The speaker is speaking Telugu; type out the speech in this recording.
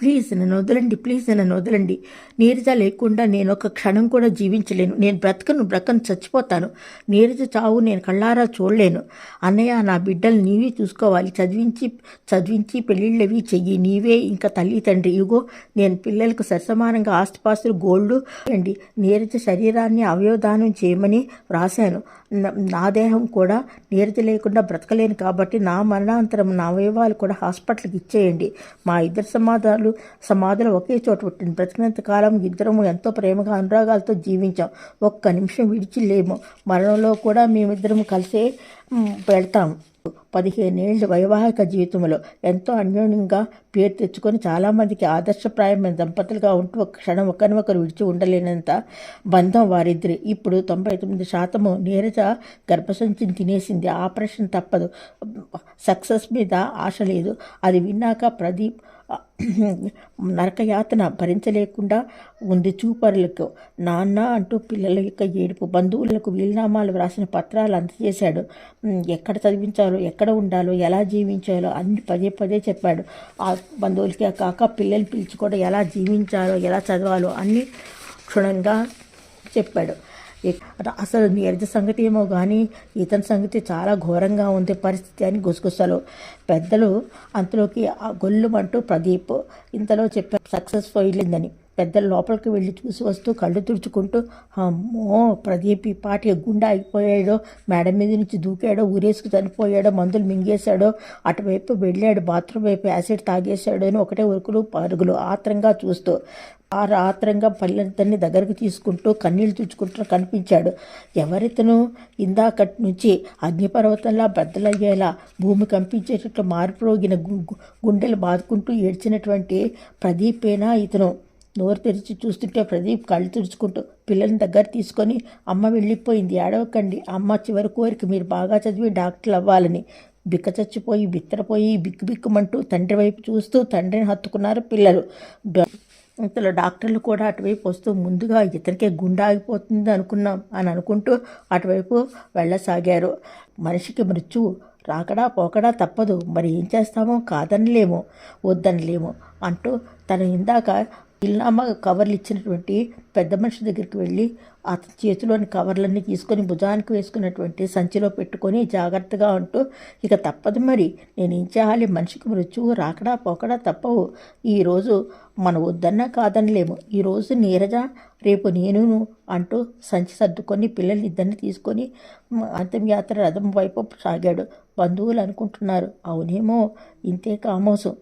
ప్లీజ్ నన్ను వదలండి ప్లీజ్ నన్ను వదలండి. నీరజ లేకుండా నేను ఒక క్షణం కూడా జీవించలేను. నేను బ్రతకను బ్రతకను చచ్చిపోతాను. నీరజ చావు నేను కళ్ళారా చూడలేను. అన్నయ్య నా బిడ్డలు నీవే చూసుకోవాలి. చదివించి చదివించి పెళ్ళిళ్ళవి చెయ్యి. నీవే ఇంకా తల్లి తండ్రి. ఇగో నేను పిల్లలకు సరసమానంగా ఆస్తిపాస్తులు గోల్డ్ అండి. నీరజ శరీరాన్ని అవయవదానం చేయమని వ్రాశాను. నా- దేహం కూడా నీరజ లేకుండా బ్రతకలేను కాబట్టి నా మరణాంతరం నా అవయవాలు కూడా హాస్పిటల్కి ఇచ్చేయండి. మా ఇద్దరు సమాధానాలు ఇద్దరు సమాధులు ఒకే చోట పుట్టింది. బ్రతికినంత కాలం ఇద్దరము ఎంతో ప్రేమగా అనురాగాలతో జీవించాం. ఒక్క నిమిషం విడిచి లేము మరణంలో కూడా మేమిద్దరం కలిసే వెళ్తాం. పదిహేనేళ్ళ వైవాహిక జీవితంలో ఎంతో అన్యోన్యంగా పేరు తెచ్చుకొని చాలామందికి ఆదర్శప్రాయమైన దంపతులుగా ఉంటూ ఒక క్షణం ఒకరినొకరు విడిచి ఉండలేనంత బంధం వారిద్దరి. ఇప్పుడు తొంభై తొమ్మిది శాతము నీరజ గర్భసంచిని తినేసింది. ఆపరేషన్ తప్పదు. సక్సెస్ మీద ఆశ లేదు. అది విన్నాక ప్రదీప్ నరకయాతన భరించలేకుండా ఉంది చూపరులకు. నాన్న అంటూ పిల్లల యొక్క ఏడుపు బంధువులకు వీలునామాలు వ్రాసిన పత్రాలు అందజేశాడు. ఎక్కడ చదివించాలో ఎక్కడ ఉండాలో ఎలా జీవించాలో అన్ని పదే పదే చెప్పాడు. ఆ బంధువులకి కాక పిల్లలు పిలిచి కూడా ఎలా జీవించాలో ఎలా చదవాలో అన్ని క్షుణ్ణంగా చెప్పాడు. అసలు నీరజ సంగతి ఏమో కానీ ఇతని సంగతి చాలా ఘోరంగా ఉంది పరిస్థితి అని గుసగుసలు. పెద్దలు అంతలోకి ఆ గొల్లుమంటూ ప్రదీప్ ఇంతలో చెప్పారు సక్సెస్ అయిందని. పెద్దలు లోపలికి వెళ్ళి చూసి వస్తూ కళ్ళు తుడుచుకుంటూ అమ్మో ప్రదీప్ ఈ పాటి గుండా అయిపోయాడో మేడ మీద నుంచి దూకాడో ఊరేసుకు చనిపోయాడో మందులు మింగేశాడో అటువైపు వెళ్ళాడు బాత్రూమ్ వైపు యాసిడ్ తాగేశాడో అని ఒకటే ఉరుకులు పరుగులు ఆత్రంగా చూస్తూ ఆ రాత్రంగా పల్లెద్దరిని దగ్గరకు తీసుకుంటూ కన్నీళ్ళు తుడుచుకుంటూ కనిపించాడు. ఎవరితను ఇందాకటి నుంచి అగ్నిపర్వతంలా బద్దలయ్యేలా భూమి కంపించేటట్లు మారిపోగిన గు- గుండెలు బాదుకుంటూ ఏడ్చినటువంటి ప్రదీపేనా ఇతను? నోరు తెరిచి చూస్తుంటే ప్రదీప్ కళ్ళు తుడుచుకుంటూ పిల్లల్ని దగ్గర తీసుకొని అమ్మ వెళ్ళిపోయింది ఏడవకండి. అమ్మ చివరి కోరిక మీరు బాగా చదివి డాక్టర్లు అవ్వాలని. బిక్క చచ్చిపోయి బిత్తరపోయి బిక్కు బిక్కుమంటూ తండ్రి వైపు చూస్తూ తండ్రిని హత్తుకున్నారు పిల్లలు. ఇంతలో డాక్టర్లు కూడా అటువైపు వస్తూ ముందుగా ఇతనికే గుండె ఆగిపోతుంది అనుకున్నాం అని అనుకుంటూ అటువైపు వెళ్ళసాగారు. మనిషికి మృత్యువు రాకడా పోకడా తప్పదు. మరి ఏం చేస్తామో కాదనలేము వద్దనలేము అంటూ తను ఇందాక ఇల్నామా కవర్లు ఇచ్చినటువంటి పెద్ద మనిషి దగ్గరికి వెళ్ళి అతని చేతిలోని కవర్లన్నీ తీసుకొని భుజానికి వేసుకున్నటువంటి సంచిలో పెట్టుకొని జాగ్రత్తగా ఉంటూ ఇక తప్పదు మరి. నేను ఏం చేయాలి? మనిషికి మృత్యువు రాకడా పోకడా తప్పవు. ఈరోజు మనం వద్దన్నా కాదనలేము ఈరోజు నీరజ రేపు నేను అంటూ సంచి సర్దుకొని పిల్లల్ని ఇద్దరిని తీసుకొని అంతిమయాత్ర రథం వైపు సాగాడు. బంధువులు అనుకుంటున్నారు. అవునేమో ఇంతే కామోసం.